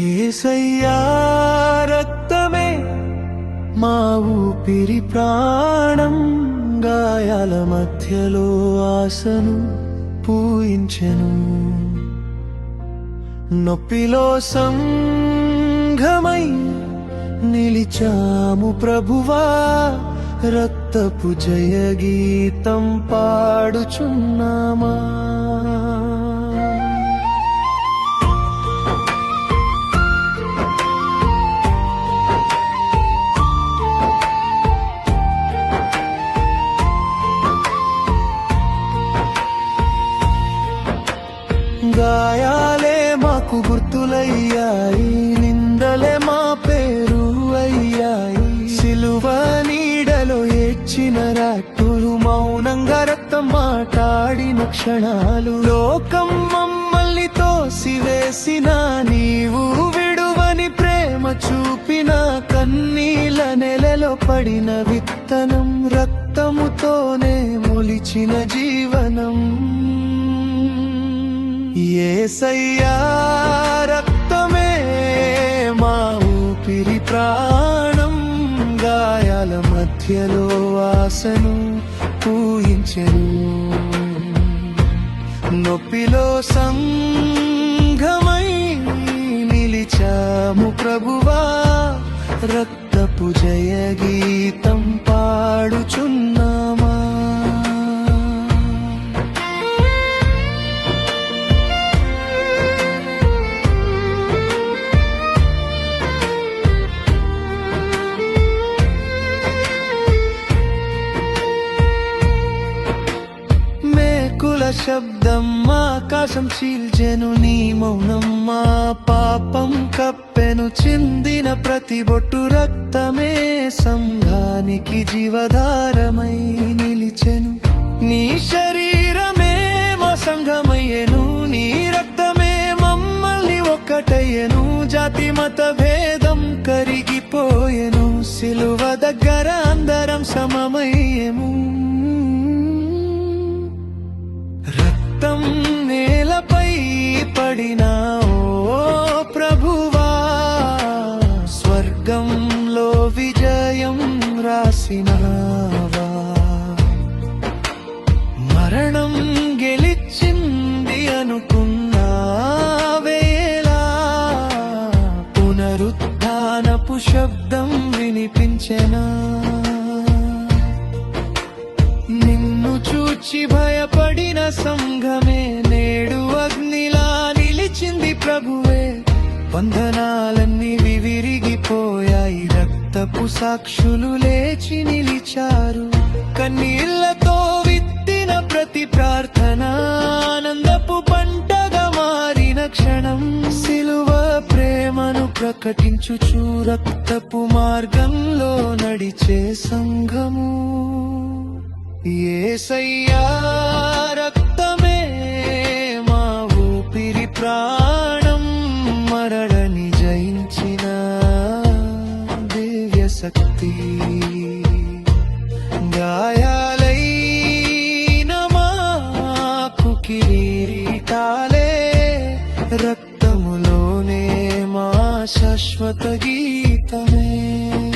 ఏసయ్యా రక్తమే మా ఊపిరి ప్రాణం గాయాల మధ్యలో ఆశను పూయించెను. నొప్పిలో సంఘమై నిలిచాము ప్రభువా రక్తపు జయ గీతం పాడుచున్నామా? అయ్యాయి నిందలే మా పేరు అయ్యాయి. సిలువ నీడలో ఏడ్చిన రాట్టులు మౌనంగా రక్తం మాట్లాడిన క్షణాలు. లోకం మమ్మల్ని తోసివేసిన నీవు విడువని ప్రేమ చూపిన కన్నీల నెలలో పడిన విత్తనం రక్తముతోనే మొలిచిన జీవనం. ఏసయ్యా ఊపిరి ప్రాణం గాయాల మధ్యలో వాసను పూయించెను నొప్పిలో సంఘమై నిలిచాము ప్రభువా రక్తపు జయ గీతం పాడుచున్నా. శబ్దం ఆకాశం చీల్చెను నీ మౌనం మా పాపం కప్పెను చిందిన ప్రతి బొట్టు రక్తమే సంఘానికి జీవధారమై నిలిచెను. నీ శరీరమే మా సంఘమయ్యను నీ రక్తమే మమ్మల్ని ఒక్కటయ్యను జాతి మత భేదం కరిగిపోయెను సిలువ దగ్గర అందరం సమమయ్యము. మార్గంలో విజయం రాసినవా? మరణం గెలిచింది అనుకున్నా వేళ. పునరుత్థానపు శబ్దం వినిపించెనా? నిన్ను చూచి భయపడిన సంఘమే నేడు అగ్నిలా నిలిచింది ప్రభువే. బంధనాలన్నీ రక్తపు సాక్షులు లేచి నిలిచారు. కన్నీళ్ళతో విత్తిన ప్రతి ప్రార్థన ఆనందపు పంటగా మారిన క్షణం. సిలువ ప్రేమను ప్రకటించుచు రక్తపు మార్గంలో నడిచే సంఘము. ఏసయ్యా రక్తం शाश्वत गीतमे